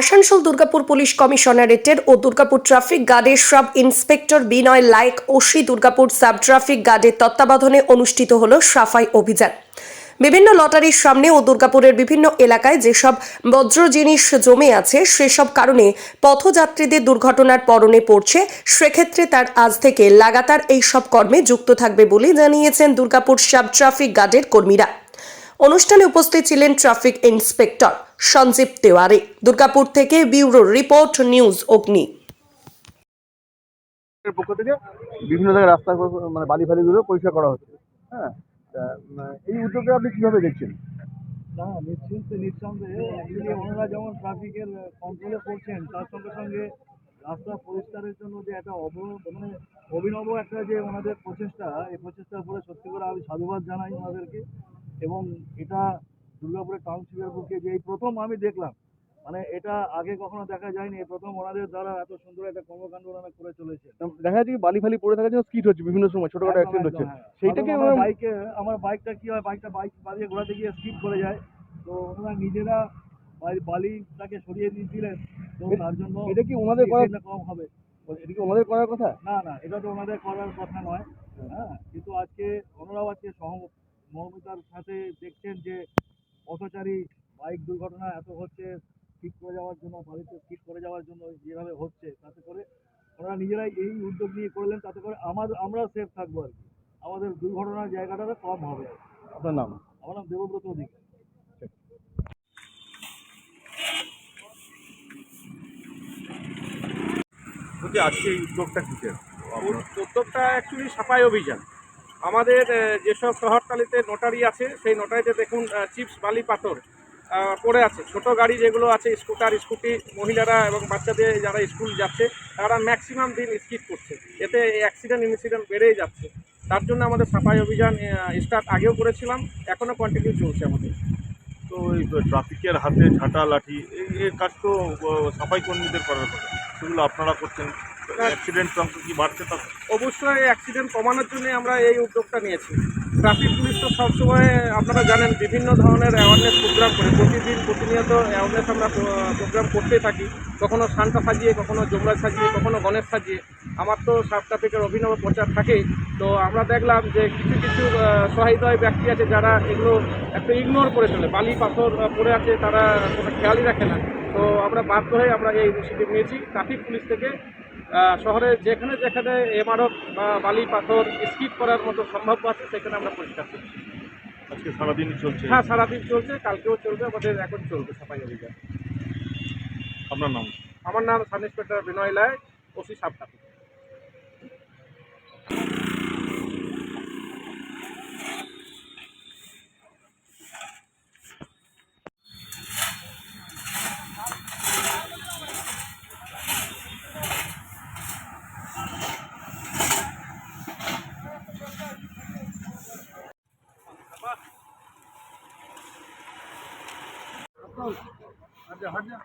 Asansol Durgapur police কমিশনারেটের ও Durgapur traffic গার্ডের sub inspector Binoy Laik OC Durgapur sub traffic গার্ডের তত্ত্বাবধানে অনুষ্ঠিত হল সাফাই অভিযান। বিভিন্ন লটারির সামনে ও দুর্গাপুরের বিভিন্ন এলাকায় যেসব বজ্র জিনিস জমে আছে, সেসব কারণে পথযাত্রীদের দুর্ঘটনার পরনে পড়ছে। সেক্ষেত্রে তার আজ থেকে লাগাতার এই সব কর্মে যুক্ত থাকবে বলে জানিয়েছেন দুর্গাপুর সাব ট্রাফিক গার্ডের কর্মীরা। অনুষ্ঠানে উপস্থিত ছিলেন ট্রাফিক ইন্সপেক্টর সঞ্জীব তেওয়ারি। দুর্গাপুর থেকে ব্যুরো রিপোর্ট নিউজ অগ্নি। এর পক্ষ থেকে বিভিন্ন জায়গায় রাস্তা মানে বালি ফালিগুলো পরিষ্কার করা হচ্ছে। হ্যাঁ? এই উদ্যোগে আপনি কীভাবে দেখছেন? না নিশ্চিন্ত নিঃসন্দেহে ওনারা যেমন ট্রাফিকের কন্ট্রোলে করছেন তার সঙ্গে সঙ্গে রাস্তা পরিষ্কারের জন্য যে একটা অব মানে অভিনব একটা যে ওনাদের প্রচেষ্টা এই প্রচেষ্টার উপরে সত্যি করে আমি সাধুবাদ জানাই ওনাদেরকে। এবং এটা দুর্গাপুরের টাউনশিপের বুকে যে এই প্রথম আমি দেখলাম মানে এটা আগে কখনো দেখা যায়নি প্রথম ওনাদের দ্বারা এত সুন্দর একটা কর্মকাণ্ড ওনারা করে চলেছে। দেখা যাচ্ছে বালি ফালি পড়ে থাকার জন্য স্কিট হচ্ছে বিভিন্ন সময় ছোটখাটো অ্যাক্সিডেন্ট হচ্ছে। সেইটাকে আমার বাইকে আমার বাইকটা কি হয় বাইকটা বাইক বাড়িয়ে ঘোরাতে গিয়ে স্কিপ করে যায়। তো ওনারা নিজেরা বালি- বালিটাকে সরিয়ে দিয়ে দিলেন তো তার জন্য এটা কি ওনাদের accident কম হবে। এটা কি ওনাদের করার কথা? না না এটা তো ওনাদের করার কথা নয়। হ্যাঁ। কিন্তু আজকে ওনারাও আজকে সহমর্মিতার সাথে দেখছেন যে পথচারী বাইক দুর্ঘটনা এত হচ্ছে ঠিক করে যাওয়ার জন্য বাড়িতে ঠিক করে যাওয়ার জন্য যেভাবে হচ্ছে তাতে করে ওনারা নিজেরাই এই উদ্যোগ নিয়ে করলেন তাতে করে আমার আমরা সেফ থাকব আর কি। আমাদের দুর্ঘটনার জায়গাটা কম হবে। আপনার নাম? আমার নাম দেবব্রত অধিকার। বলছি আজকে এই উদ্যোগটা কিসের? উদ্যোগটা অ্যাকচুয়ালি সাফাই অভিযান। আমাদের যেসব শহরতালিতে নোটারি আছে, সেই নোটারিতে দেখুন চিপস বালি, পাথর পড়ে আছে। ছোট গাড়ি যেগুলো আছে স্কুটার স্কুটি মহিলারা এবং বাচ্চাদের যারা স্কুল যাচ্ছে, তারা ম্যাক্সিমাম দিন স্কিপ করছে। এতে অ্যাক্সিডেন্ট ইনসিডেন্ট বেড়েই যাচ্ছে। তার জন্য আমাদের সাফাই অভিযান স্টার্ট আগেও করেছিলাম এখনও কন্টিনিউ চলছে আমাদের। তো এই ট্রাফিকের হাতে ঝাঁটা, লাঠি এই কাজ তো সাফাই কর্মীদের করার কথা। সেগুলো আপনারা করছেন? অ্যাক্সিডেন্ট কি বাড়ছে তা? অবশ্যই অ্যাক্সিডেন্ট কমানোর জন্য আমরা এই উদ্যোগটা নিয়েছি। ট্রাফিক পুলিশ তো সবসময় আপনারা জানেন, বিভিন্ন ধরনের অ্যাওয়ারনেস প্রোগ্রাম করে। প্রতিদিন প্রতিনিয়ত অ্যাওয়ারনেস আমরা প্রোগ্রাম করতেই থাকি। কখনো শান্তা সাজিয়ে, কখনো জমরা সাজিয়ে, কখনো গণেশ সাজিয়ে। আমার তো সাব ট্রাফিকের অভিনব প্রচার থাকেই। তো আমরা দেখলাম যে কিছু কিছু সহায়তায় ব্যক্তি আছে যারা এগুলো একটু ইগনোর করে চলে। বালি, পাথর পড়ে আছে, তারা কোনো খেয়ালই রাখে না। তো আমরা বাধ্য হয়ে আমরা এই ইনিশিয়েটিভ নিয়েছি। ট্রাফিক পুলিশ থেকে শহরে যেখানে যেখানে এমারত বা বালি পাথর স্কিপ করার মতো সম্ভাব্য আছে সেখানে আমরা পরিষ্কার করছি। আজকে সারাদিন চলছে? হ্যাঁ সারাদিন চলছে কালকেও চলবে আমাদের এখন চলবে সাফাই অভিযান। আপনার নাম? আমার নাম সাব ইন্সপেক্টর বিনয় লায় ওসি সাবটা 到了，好 ada.